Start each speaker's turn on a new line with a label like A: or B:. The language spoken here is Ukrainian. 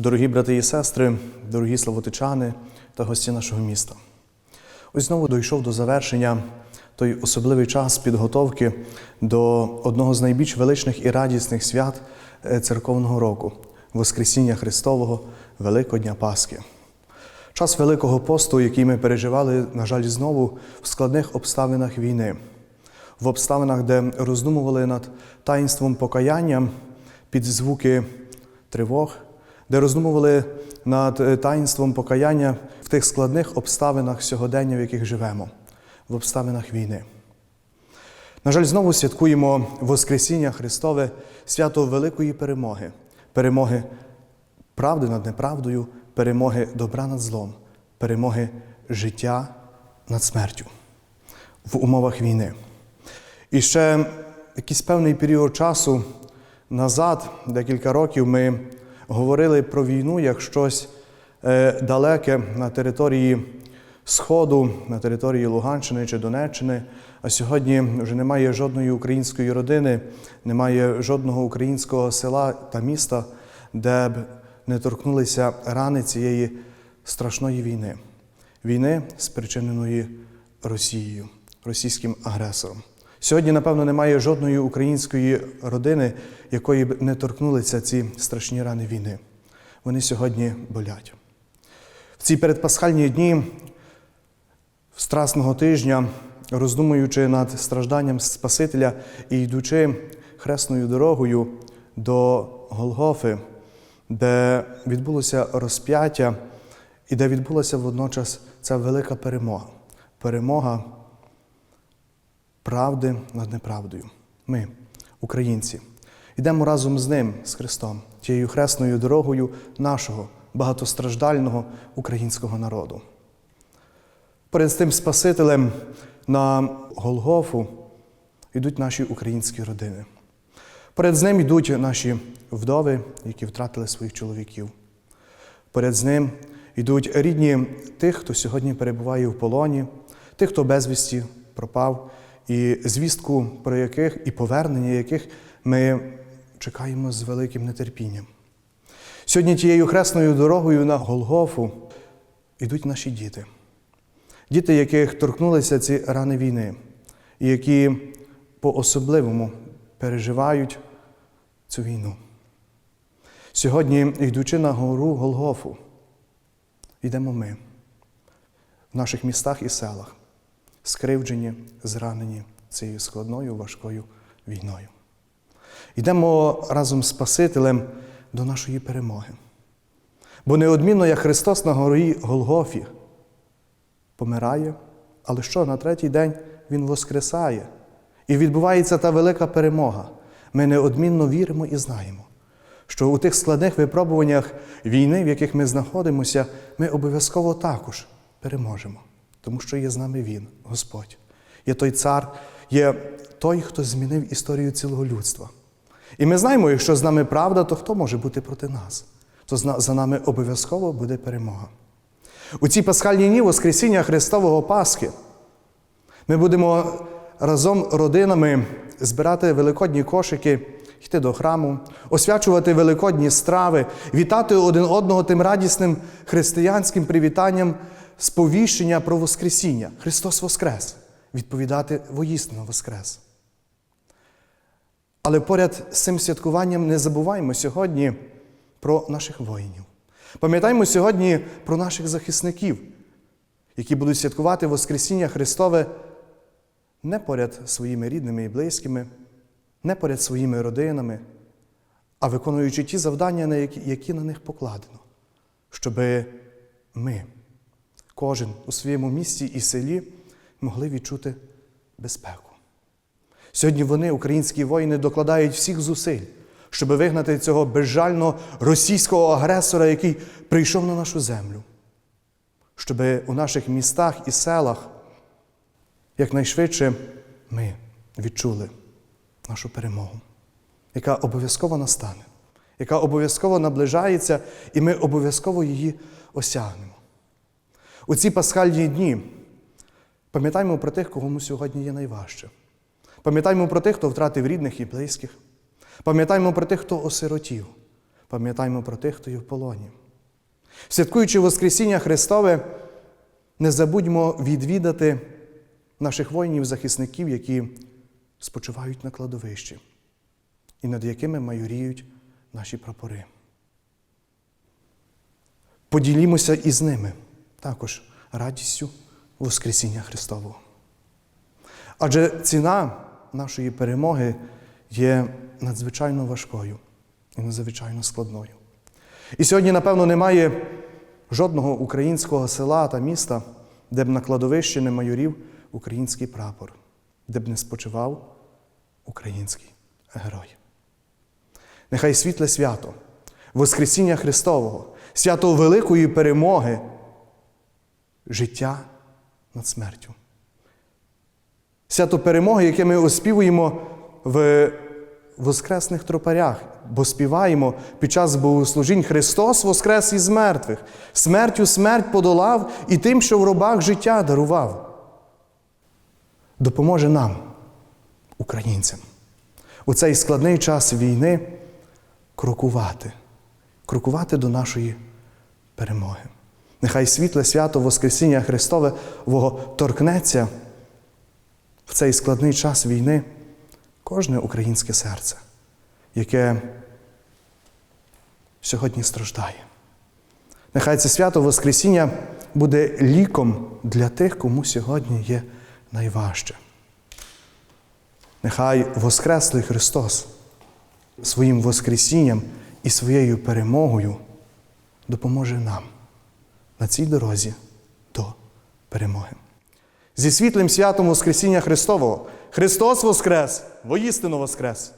A: Дорогі брати і сестри, дорогі славотичани та гості нашого міста. Ось знову дійшов до завершення той особливий час підготовки до одного з найбільш величних і радісних свят е, церковного року Воскресіння Христового Великодня Пасхи. Час Великого посту, який ми переживали, на жаль, знову в складних обставинах війни, в обставинах, де роздумували над таїнством покаяння під звуки тривог, де роздумували над е, таїнством покаяння в тих складних обставинах сьогодення, в яких живемо, в обставинах війни. На жаль, знову святкуємо Воскресіння Христове, свято великої перемоги, перемоги правди над неправдою, перемоги добра над злом, перемоги життя над смертю в умовах війни. І ще якийсь певний період часу назад, декілька років, ми говорили про війну як щось е, далеке на території Сходу, на території Луганщини чи Донеччини. А сьогодні вже немає жодної української родини, немає жодного українського села та міста, де б не торкнулися рани цієї страшної війни, війни, спричиненої Росією, російським агресором. Сьогодні, напевно, немає жодної української родини, якої б не торкнулися ці страшні рани війни. Вони сьогодні болять. В ці передпасхальні дні Страсного тижня, роздумуючи над стражданням Спасителя і йдучи хресною дорогою до Голгофи, де відбулося розп'яття і де відбулася водночас ця велика перемога перемога правди над неправдою. Ми, українці, йдемо разом з ним, з Христом, тією хресною дорогою нашого багатостраждального українського народу. Перед тим Спасителем на Голгофу йдуть наші українські родини. Поряд з ним йдуть наші вдови, які втратили своїх чоловіків. Поряд з ним йдуть рідні тих, хто сьогодні перебуває в полоні, тих, хто безвісті пропав, і звістку про яких і повернення яких ми чекаємо з великим нетерпінням. Сьогодні тією хресною дорогою на Голгофу йдуть наші діти. Діти, яких торкнулися ці рани війни, і які по-особливому переживають цю війну. Сьогодні, йдучи на гору Голгофу, йдемо ми в наших містах і селах, скривджені, зранені цією складною важкою війною. Йдемо разом з Спасителем до нашої перемоги. Бо неодмінно, як Христос на горі Голгофі, помирає, але що на третій день Він воскресає. І відбувається та велика перемога. Ми неодмінно віримо і знаємо, що у тих складних випробуваннях війни, в яких ми знаходимося, ми обов'язково також переможемо, тому що є з нами Він, Господь. Є той цар, є той, хто змінив історію цілого людства. І ми знаємо, якщо з нами правда, то хто може бути проти нас? То за нами обов'язково буде перемога. У ці пасхальні дні Воскресіння Христового Пасхи ми будемо разом родинами збирати великодні кошики, йти до храму, освячувати великодні страви, вітати один одного тим радісним християнським привітанням сповіщення про Воскресіння. Христос Воскрес! Відповідати воїстину Воскрес. Але поряд з цим святкуванням не забуваємо сьогодні про наших воїнів. Пам'ятаємо сьогодні про наших захисників, які будуть святкувати Воскресіння Христове не поряд своїми рідними і близькими, не поряд своїми родинами, а виконуючи ті завдання, які на них покладено, щоб ми, кожен у своєму місті і селі, могли відчути безпеку. Сьогодні вони, українські воїни, докладають всіх зусиль щоб вигнати цього безжального російського агресора, який прийшов на нашу землю, щоб у наших містах і селах якнайшвидше ми відчули нашу перемогу, яка обов'язково настане, яка обов'язково наближається, і ми обов'язково її осягнемо. У ці пасхальні дні пам'ятаємо про тих, кому сьогодні є найважче. Пам'ятаємо про тих, хто втратив рідних і близьких. Пам'ятаємо про тих, хто осиротів. Пам'ятаймо про тих, хто є в полоні. Святкуючи Воскресіння Христове, не забудьмо відвідати наших воїнів-захисників, які спочивають на кладовищі і над якими майоріють наші прапори. Поділімося із ними також радістю Воскресіння Христового. Адже ціна нашої перемоги є надзвичайно важкою і надзвичайно складною. І сьогодні, напевно, немає жодного українського села та міста, де б на кладовищі не майорів український прапор, де б не спочивав український герой. Нехай світле свято, Воскресіння Христового, свято великої перемоги, життя над смертю. Свято перемоги, яке ми оспівуємо в воскресних тропарях, бо співаємо під час богослужінь Христос воскрес із мертвих, смертю смерть подолав і тим, що в робах життя дарував. Допоможе нам, українцям, у цей складний час війни крокувати, крокувати до нашої перемоги. Нехай світле свято Воскресіння Христове торкнеться в цей складний час війни кожне українське серце, яке сьогодні страждає. Нехай це свято Воскресіння буде ліком для тих, кому сьогодні є найважче. Нехай Воскреслий Христос своїм Воскресінням і своєю перемогою допоможе нам на цій дорозі до перемоги. Зі світлим святом Воскресіння Христового Христос Воскрес! Воістину Воскрес!